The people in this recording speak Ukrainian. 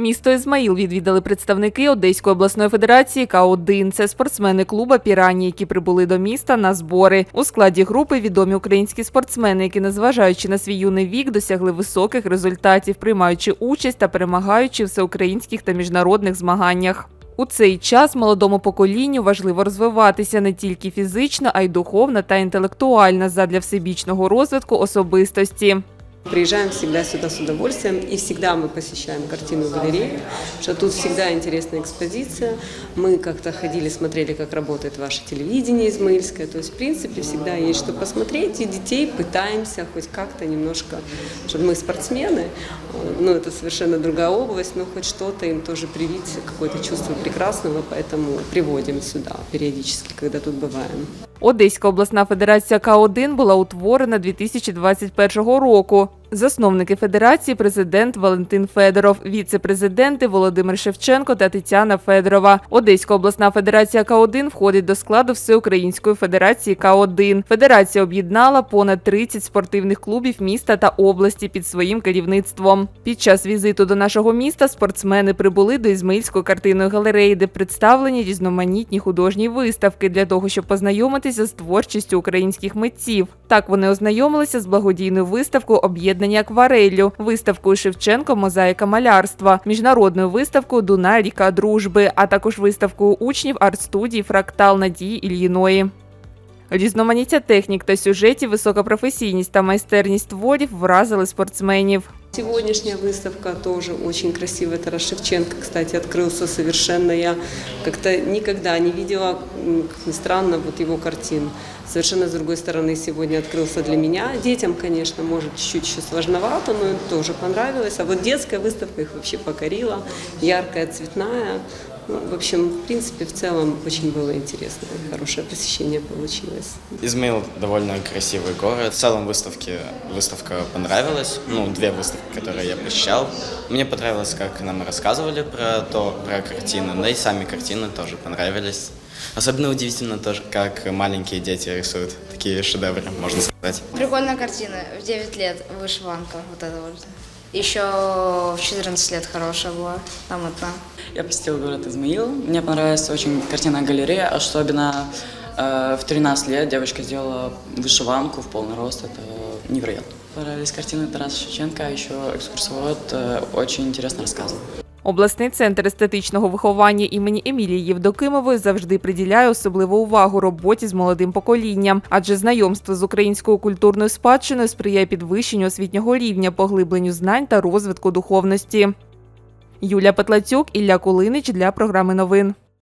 Місто Ізмаїл відвідали представники Одеської обласної федерації К1. Це спортсмени клуба Пірані, які прибули до міста на збори. У складі групи відомі українські спортсмени, які, незважаючи на свій юний вік, досягли високих результатів, приймаючи участь та перемагаючи всеукраїнських та міжнародних змаганнях. У цей час молодому поколінню важливо розвиватися не тільки фізично, а й духовно та інтелектуально задля всебічного розвитку особистості. Приезжаем всегда сюда с удовольствием и всегда мы посещаем картинную галерею, что тут всегда интересная экспозиция. Мы как-то ходили, смотрели, как работает ваше телевидение измаильское. То есть, в принципе, всегда есть что посмотреть. И детей пытаемся хоть как-то немножко, чтобы мы спортсмены, э, ну это совершенно другая область, но хоть что-то им тоже привить, какое-то чувство прекрасного, поэтому приводим сюда периодически, когда тут бываем. Одеська обласна федерація К1 була утворена 2021 року. Засновники федерації президент Валентин Федоров, віце-президенти Володимир Шевченко та Тетяна Федорова. Одеська обласна федерація К1 входить до складу Всеукраїнської федерації К1. Федерація об'єднала понад 30 спортивних клубів міста та області під своїм керівництвом. Під час візиту до нашого міста спортсмени прибули до Ізмаїльської картинної галереї, де представлені різноманітні художні виставки для того, щоб познайомитися з творчістю українських митців. Так вони ознайомилися з благодійною виставкою об'єднання аквареллю, виставкою Шевченко Мозаїка малярства, міжнародною виставкою Дуна Ріка дружби, а також виставкою учнів арт-студії Фрактал Надії Ільїної. Різноманіття технік та сюжетів, висока професійність та майстерність творів вразили спортсменів. Сегодняшняя выставка тоже очень красивая. Тарас Шевченко, кстати, открылся совершенно. Я как-то никогда не видела, м, как ни странно, вот его картин. Совершенно с другой стороны сегодня открылся для меня. Детям, конечно, может чуть-чуть еще сложновато, но им тоже понравилось. А вот детская выставка их вообще покорила. Яркая, цветная. Ну, в общем, в принципе, в целом очень было интересно. Хорошее посещение получилось. Измаил довольно красивый город. В целом выставке выставка понравилась. Ну, две выставки, которые я посещал. Мне понравилось, как нам рассказывали про то, про картины. Да и сами картины тоже понравились. Особенно удивительно тоже, как маленькие дети рисуют такие шедевры, можно сказать. Прикольная картина. В 9 лет вышиванка. Вот это вот. Еще в 14 лет хорошая была. Там одна. Я посетил город Измаил. Мне понравилась очень картинная галерея, особенно э, в 13 лет девочка сделала вышиванку в полный рост. Это невероятно. Понравились картины Тараса Шевченко, а еще экскурсовод э, очень интересно рассказывал. Обласний центр естетичного виховання імені Емілії Євдокимової завжди приділяє особливу увагу роботі з молодим поколінням, адже знайомство з українською культурною спадщиною сприяє підвищенню освітнього рівня, поглибленню знань та розвитку духовності. Юля Петлацюк, Ілля Кулинич для програми новин.